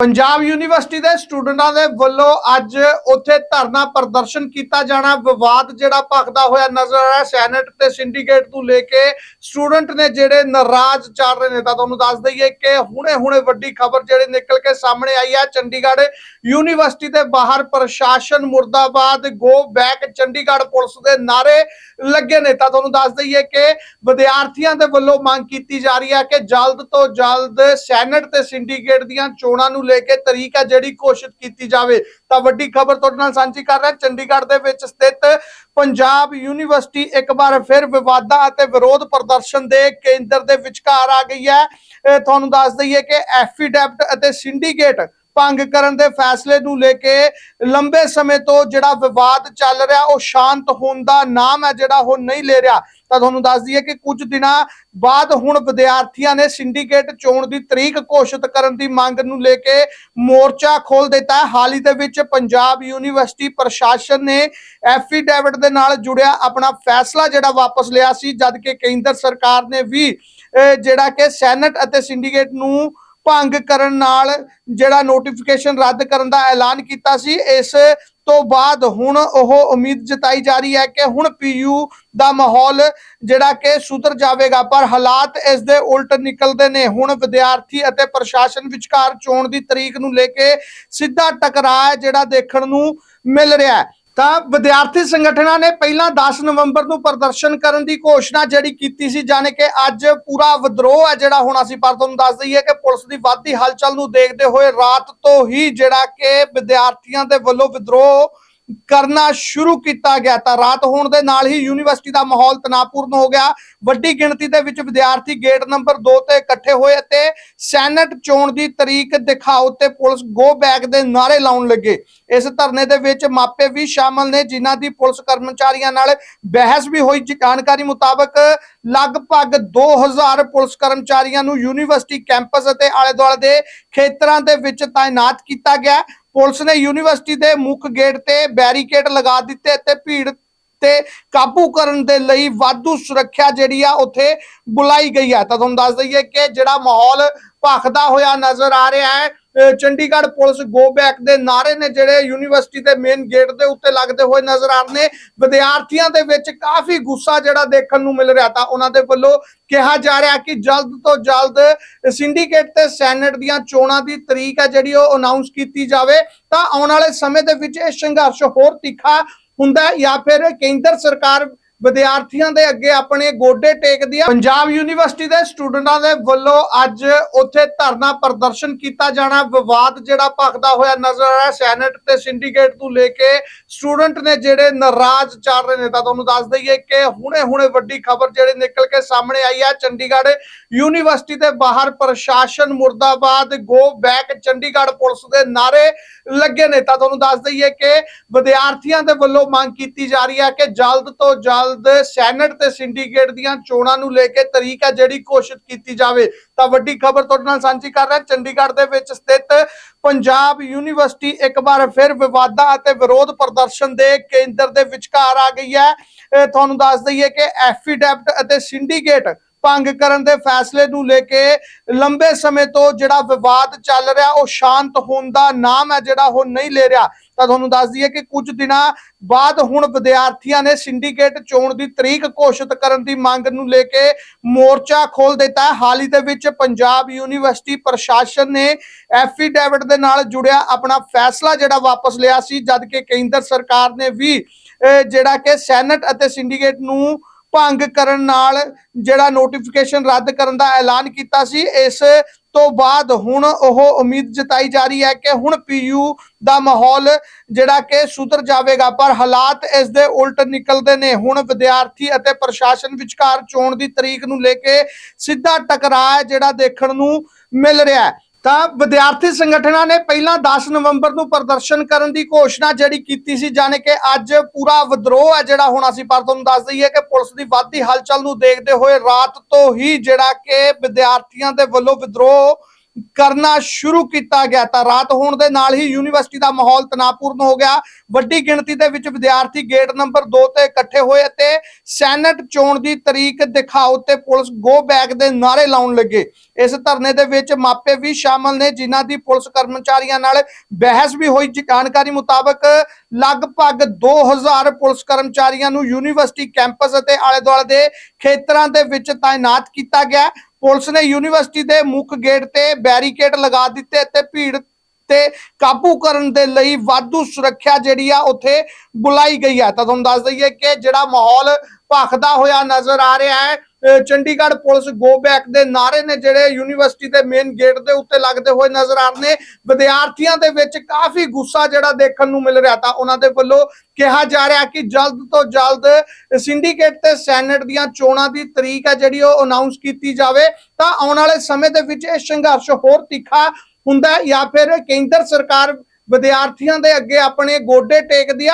Punjab university ਦੇ ਸਟੂਡੈਂਟਾਂ ਦੇ ਵੱਲੋਂ ਅੱਜ ਉੱਥੇ ਧਰਨਾ ਪ੍ਰਦਰਸ਼ਨ ਕੀਤਾ ਜਾਣਾ। ਵਿਵਾਦ ਜਿਹੜਾ ਭਖਦਾ ਹੋਇਆ ਨਜ਼ਰ ਆ ਰਿਹਾ। ਸੈਨੇਟ ਤੇ ਸਿੰਡੀਕੇਟ ਤੋਂ ਲੈ ਕੇ ਸਟੂਡੈਂਟ ਨੇ ਜਿਹੜੇ ਨਾਰਾਜ਼ ਚੱਲ ਰਹੇ ਨੇ, ਤਾਂ ਤੁਹਾਨੂੰ ਦੱਸ ਦਈਏ ਕਿ ਹੁਣੇ-ਹੁਣੇ ਵੱਡੀ ਖਬਰ ਜਿਹੜੀ ਨਿਕਲ ਕੇ ਸਾਹਮਣੇ ਆਈ ਹੈ ਚੰਡੀਗੜ੍ਹ ਯੂਨੀਵਰਸਿਟੀ ਦੇ ਬਾਹਰ ਪ੍ਰਸ਼ਾਸਨ ਮੁਰਦਾਬਾਦ ਗੋ ਬੈਕ ਚੰਡੀਗੜ੍ਹ ਪੁਲਿਸ ਦੇ ਨਾਰੇ ਲੱਗੇ ਨੇ। ਤਾਂ ਤੁਹਾਨੂੰ ਦੱਸ ਦਈਏ ਕਿ ਵਿਦਿਆਰਥੀਆਂ ਦੇ ਵੱਲੋਂ ਮੰਗ ਕੀਤੀ ਜਾ ਰਹੀ ਹੈ ਕਿ ਜਲਦ ਤੋਂ ਜਲਦ ਸੈਨੇਟ ਤੇ ਸਿੰਡੀਕੇਟ ਦੀਆਂ ਚੋਣਾਂ ਨੂੰ ਲੈ ਕੇ ਤਰੀਕ ਹੈ ਜਿਹੜੀ ਘੋਸ਼ਿਤ ਕੀਤੀ ਜਾਵੇ। ਤਾਂ ਵੱਡੀ ਖਬਰ ਤੁਹਾਡੇ ਨਾਲ ਸਾਂਝੀ ਕਰ ਰਿਹਾ, ਚੰਡੀਗੜ੍ਹ ਦੇ ਵਿੱਚ ਸਥਿਤ ਪੰਜਾਬ ਯੂਨੀਵਰਸਿਟੀ ਇੱਕ ਵਾਰ ਫਿਰ ਵਿਵਾਦਾਂ ਅਤੇ ਵਿਰੋਧ ਪ੍ਰਦਰਸ਼ਨ ਦੇ ਕੇਂਦਰ ਦੇ ਵਿਚਕਾਰ ਆ ਗਈ ਹੈ। ਇਹ ਤੁਹਾਨੂੰ ਦੱਸ ਦਈਏ ਕਿ ਐਫੀਡੈਪਟ ਅਤੇ ਸਿੰਡੀਕੇਟ ਭੰਗ ਕਰਨ ਦੇ ਫੈਸਲੇ ਨੂੰ ਲੈ ਕੇ ਲੰਬੇ ਸਮੇਂ ਤੋਂ ਜਿਹੜਾ ਵਿਵਾਦ ਚੱਲ ਰਿਹਾ, ਉਹ ਸ਼ਾਂਤ ਹੋਣ ਦਾ ਨਾਮ ਹੈ ਜਿਹੜਾ ਉਹ ਨਹੀਂ ਲੈ ਰਿਹਾ। ਤਾਂ ਤੁਹਾਨੂੰ ਦੱਸ ਦਈਏ ਕਿ ਕੁਝ ਦਿਨਾਂ ਬਾਅਦ ਹੁਣ ਵਿਦਿਆਰਥੀਆਂ ਨੇ ਸਿੰਡੀਕੇਟ ਚੋਣ ਦੀ ਤਰੀਕ ਘੋਸ਼ਿਤ ਕਰਨ ਦੀ ਮੰਗ ਨੂੰ ਲੈ ਕੇ ਮੋਰਚਾ ਖੋਲ ਦਿੱਤਾ ਹੈ। ਹਾਲ ਹੀ ਦੇ ਵਿੱਚ ਪੰਜਾਬ ਯੂਨੀਵਰਸਿਟੀ ਪ੍ਰਸ਼ਾਸਨ ਨੇ ਐਫੀਡੈਵਿਟ ਦੇ ਨਾਲ ਜੁੜਿਆ ਆਪਣਾ ਫੈਸਲਾ ਜਿਹੜਾ ਵਾਪਸ ਲਿਆ ਸੀ ਜਦ ਕਿ ਕੇਂਦਰ ਸਰਕਾਰ ਨੇ ਵੀ ਜਿਹੜਾ ਕਿ ਸੈਨੇਟ ਅਤੇ ਸਿੰਡੀਕੇਟ ਨੂੰ ਭੰਗ ਕਰਨ ਨਾਲ ਜਿਹੜਾ ਨੋਟੀਫਿਕੇਸ਼ਨ ਰੱਦ ਕਰਨ ਦਾ ਐਲਾਨ ਕੀਤਾ ਸੀ, ਇਸ ਤੋਂ ਬਾਅਦ ਹੁਣ ਉਹ ਉਮੀਦ ਜਤਾਈ ਜਾ ਰਹੀ ਹੈ ਕਿ ਹੁਣ ਪੀਯੂ ਦਾ ਮਾਹੌਲ ਜਿਹੜਾ ਕਿ ਸੁਧਰ ਜਾਵੇਗਾ, ਪਰ ਹਾਲਾਤ ਇਸ ਦੇ ਉਲਟ ਨਿਕਲਦੇ ਨੇ। ਹੁਣ ਵਿਦਿਆਰਥੀ ਅਤੇ ਪ੍ਰਸ਼ਾਸਨ ਵਿਚਕਾਰ ਚੋਣ ਦੀ ਤਰੀਕ ਨੂੰ ਲੈ ਕੇ ਸਿੱਧਾ ਟਕਰਾਅ ਜਿਹੜਾ ਦੇਖਣ ਨੂੰ ਮਿਲ ਰਿਹਾ ਹੈ। ਤਾਂ ਵਿਦਿਆਰਥੀ ਸੰਗਠਨਾਂ ਨੇ ਪਹਿਲਾਂ 10 ਨਵੰਬਰ ਨੂੰ ਪ੍ਰਦਰਸ਼ਨ ਕਰਨ ਦੀ ਘੋਸ਼ਣਾ ਜਿਹੜੀ ਕੀਤੀ ਸੀ, ਜਾਣੇ ਕਿ ਅੱਜ ਪੂਰਾ ਵਿਦਰੋਹ ਹੈ ਜਿਹੜਾ ਹੋਣਾ ਸੀ ਪਰ ਤੁਹਾਨੂੰ ਦੱਸ ਦਈਏ ਕਿ ਪੁਲਿਸ ਦੀ ਵੱਧਦੀ ਹਲਚਲ ਨੂੰ ਦੇਖਦੇ ਹੋਏ ਰਾਤ ਤੋਂ ਹੀ ਜਿਹੜਾ ਕਿ ਵਿਦਿਆਰਥੀਆਂ ਦੇ ਵੱਲੋਂ ਵਿਦਰੋਹ ਕਰਨਾ ਸ਼ੁਰੂ ਕੀਤਾ ਗਿਆ ਤਾਂ ਰਾਤ ਹੋਣ ਦੇ ਨਾਲ ਹੀ ਯੂਨੀਵਰਸਿਟੀ ਦਾ ਮਾਹੌਲ ਤਣਾਅਪੂਰਨ ਹੋ ਗਿਆ। ਵੱਡੀ ਗਿਣਤੀ ਦੇ ਵਿੱਚ ਵਿਦਿਆਰਥੀ ਗੇਟ ਨੰਬਰ 2 ਤੇ ਇਕੱਠੇ ਹੋਏ ਅਤੇ ਸੈਨੇਟ ਚੋਣ ਦੀ ਤਰੀਕ ਦਿਖਾਓ ਤੇ ਪੁਲਿਸ ਗੋ ਬੈਕ ਦੇ ਨਾਰੇ ਲਾਉਣ ਲੱਗੇ। ਇਸ ਧਰਨੇ ਦੇ ਵਿੱਚ ਮਾਪੇ ਵੀ ਸ਼ਾਮਲ ਨੇ, ਜਿਨ੍ਹਾਂ ਦੀ ਪੁਲਿਸ ਕਰਮਚਾਰੀਆਂ ਨਾਲ ਬਹਿਸ ਵੀ ਹੋਈ। ਜਾਣਕਾਰੀ ਮੁਤਾਬਕ ਲਗਭਗ 2000 ਪੁਲਿਸ ਕਰਮਚਾਰੀਆਂ ਨੂੰ ਯੂਨੀਵਰਸਿਟੀ ਕੈਂਪਸ ਅਤੇ ਆਲੇ ਦੁਆਲੇ ਦੇ ਖੇਤਰਾਂ ਦੇ ਵਿੱਚ ਤਾਇਨਾਤ ਕੀਤਾ ਗਿਆ। ਪੁਲਿਸ ਨੇ ਯੂਨੀਵਰਸਿਟੀ ਦੇ ਮੁੱਖ ਗੇਟ ਤੇ ਬੈਰੀਕੇਡ ਲਗਾ ਦਿੱਤੇ ਤੇ ਭੀੜ ਤੇ ਕਾਬੂ ਕਰਨ ਦੇ ਲਈ ਵਾਧੂ ਸੁਰੱਖਿਆ ਜਿਹੜੀ ਆ ਉੱਥੇ ਬੁਲਾਈ ਗਈ ਹੈ। ਤਾਂ ਤੁਹਾਨੂੰ ਦੱਸ ਦਈਏ ਕਿ ਜਿਹੜਾ ਮਾਹੌਲ ਭਖਦਾ ਹੋਇਆ ਨਜ਼ਰ ਆ ਰਿਹਾ ਹੈ ਚੰਡੀਗੜ੍ਹ ਪੁਲਿਸ ਗੋ ਬੈਕ ਦੇ ਨਾਰੇ ਨੇ ਜਿਹੜੇ ਯੂਨੀਵਰਸਿਟੀ ਦੇ ਮੇਨ ਗੇਟ ਦੇ ਉੱਤੇ ਲੱਗਦੇ ਹੋਏ ਨਜ਼ਰ ਆ ਰਹੇ ਨੇ। ਵਿਦਿਆਰਥੀਆਂ ਦੇ ਵਿੱਚ ਕਾਫੀ ਗੁੱਸਾ ਜਿਹੜਾ ਦੇਖਣ ਨੂੰ ਮਿਲ ਰਿਹਾ ਤਾਂ ਉਹਨਾਂ ਦੇ ਵੱਲੋਂ ਕਿਹਾ ਜਾ ਰਿਹਾ ਕਿ ਜਲਦ ਤੋਂ ਜਲਦ ਸਿੰਡੀਕੇਟ ਤੇ ਸੈਨੇਟ ਦੀਆਂ ਚੋਣਾਂ ਦੀ ਤਰੀਕ ਹੈ ਜਿਹੜੀ ਉਹ ਅਨਾਉਂਸ ਕੀਤੀ ਜਾਵੇ। ਤਾਂ ਆਉਣ ਵਾਲੇ ਸਮੇਂ ਦੇ ਵਿੱਚ ਇਹ ਸੰਘਰਸ਼ ਹੋਰ ਤਿੱਖਾ ਹੁੰਦਾ ਜਾਂ ਫਿਰ ਕੇਂਦਰ ਸਰਕਾਰ ਵਿਦਿਆਰਥੀਆਂ ਦੇ ਅੱਗੇ ਆਪਣੇ ਗੋਡੇ ਟੇਕਦੀ ਆ ਪੰਜਾਬ ਯੂਨੀਵਰਸਿਟੀ ਦੇ ਸਟੂਡੈਂਟਾਂ ਦੇ ਵੱਲੋਂ ਅੱਜ ਉੱਥੇ ਧਰਨਾ ਪ੍ਰਦਰਸ਼ਨ ਕੀਤਾ ਜਾਣਾ। ਵਿਵਾਦ ਜਿਹੜਾ ਭਖਦਾ ਹੋਇਆ ਨਜ਼ਰ ਆ ਰਿਹਾ। ਸੈਨੇਟ ਤੇ ਸਿੰਡੀਕੇਟ ਤੋਂ ਲੈ ਕੇ ਸਟੂਡੈਂਟ ਨੇ ਜਿਹੜੇ ਨਾਰਾਜ਼ ਚੱਲ ਰਹੇ ਨੇ ਤਾਂ ਤੁਹਾਨੂੰ ਦੱਸ ਦਈਏ ਕਿ ਹੁਣੇ-ਹੁਣੇ ਵੱਡੀ ਖਬਰ ਜਿਹੜੀ ਨਿਕਲ ਕੇ ਸਾਹਮਣੇ ਆਈ ਹੈ ਚੰਡੀਗੜ੍ਹ ਯੂਨੀਵਰਸਿਟੀ ਦੇ ਬਾਹਰ ਪ੍ਰਸ਼ਾਸਨ ਮੁਰਦਾਬਾਦ ਗੋ ਬੈਕ ਚੰਡੀਗੜ੍ਹ ਪੁਲਿਸ ਦੇ ਨਾਰੇ ਲੱਗੇ ਨੇ। ਤਾਂ ਤੁਹਾਨੂੰ ਦੱਸ ਦਈਏ ਕਿ ਵਿਦਿਆਰਥੀਆਂ ਦੇ ਵੱਲੋਂ ਮੰਗ ਕੀਤੀ ਜਾ ਰਹੀ ਹੈ ਕਿ ਜਲਦ ਤੋਂ ਜਲਦ ਸੈਨੇਟ ਤੇ ਸਿੰਡੀਕੇਟ ਦੀਆਂ ਚੋਣਾਂ ਨੂੰ ਲੈ ਕੇ ਤਰੀਕ ਹੈ ਜਿਹੜੀ ਘੋਸ਼ਿਤ ਕੀਤੀ ਜਾਵੇ। ਤਾਂ ਵੱਡੀ ਖਬਰ ਤੁਹਾਡੇ ਨਾਲ ਸਾਂਝੀ ਕਰ ਰਿਹਾ, ਚੰਡੀਗੜ੍ਹ ਦੇ ਵਿੱਚ ਸਥਿਤ ਪੰਜਾਬ ਯੂਨੀਵਰਸਿਟੀ ਇੱਕ ਵਾਰ ਫਿਰ ਵਿਵਾਦਾਂ ਅਤੇ ਵਿਰੋਧ ਪ੍ਰਦਰਸ਼ਨ ਦੇ ਕੇਂਦਰ ਦੇ ਵਿਚਕਾਰ ਆ ਗਈ ਹੈ। ਤੁਹਾਨੂੰ ਦੱਸ ਦਈਏ ਕਿ ਐਫੀਡੈਪਟ ਅਤੇ ਸਿੰਡੀਕੇਟ ਭੰਗ ਕਰਨ ਦੇ ਫੈਸਲੇ ਨੂੰ ਲੈ ਕੇ ਲੰਬੇ ਸਮੇਂ ਤੋਂ ਜਿਹੜਾ ਵਿਵਾਦ ਚੱਲ ਰਿਹਾ, ਉਹ ਸ਼ਾਂਤ ਹੋਣ ਦਾ ਨਾਮ ਹੈ ਜਿਹੜਾ ਉਹ ਨਹੀਂ ਲੈ ਰਿਹਾ। ਤਾਂ ਤੁਹਾਨੂੰ ਦੱਸ ਦਈਏ ਕਿ ਕੁਝ ਦਿਨਾਂ ਬਾਅਦ ਹੁਣ ਵਿਦਿਆਰਥੀਆਂ ਨੇ ਸਿੰਡੀਕੇਟ ਚੋਣ ਦੀ ਤਰੀਕ ਘੋਸ਼ਿਤ ਕਰਨ ਦੀ ਮੰਗ ਨੂੰ ਲੈ ਕੇ ਮੋਰਚਾ ਖੋਲ ਦਿੱਤਾ ਹੈ। ਹਾਲ ਹੀ ਦੇ ਵਿੱਚ ਪੰਜਾਬ ਯੂਨੀਵਰਸਿਟੀ ਪ੍ਰਸ਼ਾਸਨ ਨੇ ਐਫੀਡੈਵਿਟ ਦੇ ਨਾਲ ਜੁੜਿਆ ਆਪਣਾ ਫੈਸਲਾ ਜਿਹੜਾ ਵਾਪਸ ਲਿਆ ਸੀ, ਜਦ ਕਿ ਕੇਂਦਰ ਸਰਕਾਰ ਨੇ ਵੀ ਜਿਹੜਾ ਕਿ ਸੈਨੇਟ ਅਤੇ ਸਿੰਡੀਕੇਟ ਨੂੰ ਭੰਗ ਕਰਨ ਨਾਲ ਜਿਹੜਾ ਨੋਟੀਫਿਕੇਸ਼ਨ ਰੱਦ ਕਰਨ ਦਾ ਐਲਾਨ ਕੀਤਾ ਸੀ। ਇਸ ਤੋਂ ਬਾਅਦ ਹੁਣ ਉਹ ਉਮੀਦ ਜਤਾਈ ਜਾ ਰਹੀ ਹੈ ਕਿ ਹੁਣ ਪੀਯੂ ਦਾ ਮਾਹੌਲ ਜਿਹੜਾ ਕਿ ਸੁਧਰ ਜਾਵੇਗਾ, ਪਰ ਹਾਲਾਤ ਇਸ ਦੇ ਉਲਟ ਨਿਕਲਦੇ ਨੇ। ਹੁਣ ਵਿਦਿਆਰਥੀ ਅਤੇ ਪ੍ਰਸ਼ਾਸਨ ਵਿਚਕਾਰ ਚੋਣ ਦੀ ਤਰੀਕ ਨੂੰ ਲੈ ਕੇ ਸਿੱਧਾ ਟਕਰਾਅ ਜਿਹੜਾ ਦੇਖਣ ਨੂੰ ਮਿਲ ਰਿਹਾ ਹੈ। ਤਾਂ ਵਿਦਿਆਰਥੀ ਸੰਗਠਨਾਂ ਨੇ ਪਹਿਲਾਂ 10 ਨਵੰਬਰ ਨੂੰ ਪ੍ਰਦਰਸ਼ਨ ਕਰਨ ਦੀ ਘੋਸ਼ਣਾ ਜਿਹੜੀ ਕੀਤੀ ਸੀ, ਜਾਣੇ ਕਿ ਅੱਜ ਪੂਰਾ ਵਿਦਰੋਹ ਹੈ ਜਿਹੜਾ ਹੋਣਾ ਸੀ ਪਰ ਤੁਹਾਨੂੰ ਦੱਸ ਦਈਏ ਕਿ ਪੁਲਿਸ ਦੀ ਵੱਧਦੀ ਹਲਚਲ ਨੂੰ ਦੇਖਦੇ ਹੋਏ ਰਾਤ ਤੋਂ ਹੀ ਜਿਹੜਾ ਕਿ ਵਿਦਿਆਰਥੀਆਂ ਦੇ ਵੱਲੋਂ ਵਿਦਰੋਹ ਕਰਨਾ ਸ਼ੁਰੂ ਕੀਤਾ ਗਿਆ ਤਾਂ ਰਾਤ ਹੋਣ ਦੇ ਨਾਲ ਹੀ ਯੂਨੀਵਰਸਿਟੀ ਦਾ ਮਾਹੌਲ ਤਣਾਅਪੂਰਨ ਹੋ ਗਿਆ। ਵੱਡੀ ਗਿਣਤੀ ਦੇ ਵਿੱਚ ਵਿਦਿਆਰਥੀ ਗੇਟ ਨੰਬਰ 2 ਤੇ ਇਕੱਠੇ ਹੋਏ ਅਤੇ ਸੈਨੇਟ ਚੋਣ ਦੀ ਤਰੀਕ ਦਿਖਾਓ ਤੇ ਪੁਲਿਸ ਗੋ ਬੈਕ ਦੇ ਨਾਰੇ ਲਾਉਣ ਲੱਗੇ। ਇਸ ਧਰਨੇ ਦੇ ਵਿੱਚ ਮਾਪੇ ਵੀ ਸ਼ਾਮਲ ਨੇ, ਜਿਨ੍ਹਾਂ ਦੀ ਪੁਲਿਸ ਕਰਮਚਾਰੀਆਂ ਨਾਲ ਬਹਿਸ ਵੀ ਹੋਈ। ਜਾਣਕਾਰੀ ਮੁਤਾਬਕ ਲਗਭਗ 2000 ਪੁਲਿਸ ਕਰਮਚਾਰੀਆਂ ਨੂੰ ਯੂਨੀਵਰਸਿਟੀ ਕੈਂਪਸ ਅਤੇ ਆਲੇ ਦੁਆਲੇ ਦੇ ਖੇਤਰਾਂ ਦੇ ਵਿੱਚ ਤਾਇਨਾਤ ਕੀਤਾ ਗਿਆ। ਪੁਲਿਸ ਨੇ ਯੂਨੀਵਰਸਿਟੀ ਦੇ ਮੁੱਖ ਗੇਟ ਤੇ ਬੈਰੀਕੇਡ ਲਗਾ ਦਿੱਤੇ ਤੇ ਭੀੜ ਤੇ ਕਾਬੂ ਕਰਨ ਦੇ ਲਈ ਵਾਧੂ ਸੁਰੱਖਿਆ ਜਿਹੜੀ ਆ ਉੱਥੇ ਬੁਲਾਈ ਗਈ ਹੈ। ਤਾਂ ਤੁਹਾਨੂੰ ਦੱਸ ਦਈਏ ਕਿ ਜਿਹੜਾ ਮਾਹੌਲ ਭਖਦਾ ਹੋਇਆ ਨਜ਼ਰ ਆ ਰਿਹਾ ਹੈ ਚੰਡੀਗੜ੍ਹ ਪੁਲਿਸ ਗੋ ਬੈਕ ਦੇ ਨਾਰੇ ਨੇ ਜਿਹੜੇ ਯੂਨੀਵਰਸਿਟੀ ਦੇ ਮੇਨ ਗੇਟ ਦੇ ਉੱਤੇ ਲੱਗਦੇ ਹੋਏ ਨਜ਼ਰ ਆ ਰਹੇ ਨੇ। ਵਿਦਿਆਰਥੀਆਂ ਦੇ ਵਿੱਚ ਕਾਫੀ ਗੁੱਸਾ ਜਿਹੜਾ ਦੇਖਣ ਨੂੰ ਮਿਲ ਰਿਹਾ ਤਾਂ ਉਹਨਾਂ ਦੇ ਵੱਲੋਂ ਕਿਹਾ ਜਾ ਰਿਹਾ ਕਿ ਜਲਦ ਤੋਂ ਜਲਦ ਸਿੰਡੀਕੇਟ ਤੇ ਸੈਨੇਟ ਦੀਆਂ ਚੋਣਾਂ ਦੀ ਤਰੀਕ ਹੈ ਜਿਹੜੀ ਉਹ ਅਨਾਉਂਸ ਕੀਤੀ ਜਾਵੇ। ਤਾਂ ਆਉਣ ਵਾਲੇ ਸਮੇਂ ਦੇ ਵਿੱਚ ਇਹ ਸੰਘਰਸ਼ ਹੋਰ ਤਿੱਖਾ ਹੁੰਦਾ ਜਾਂ ਫਿਰ ਕੇਂਦਰ ਸਰਕਾਰ ਵਿਦਿਆਰਥੀਆਂ ਦੇ ਅੱਗੇ ਆਪਣੇ ਗੋਡੇ ਟੇਕਦੀ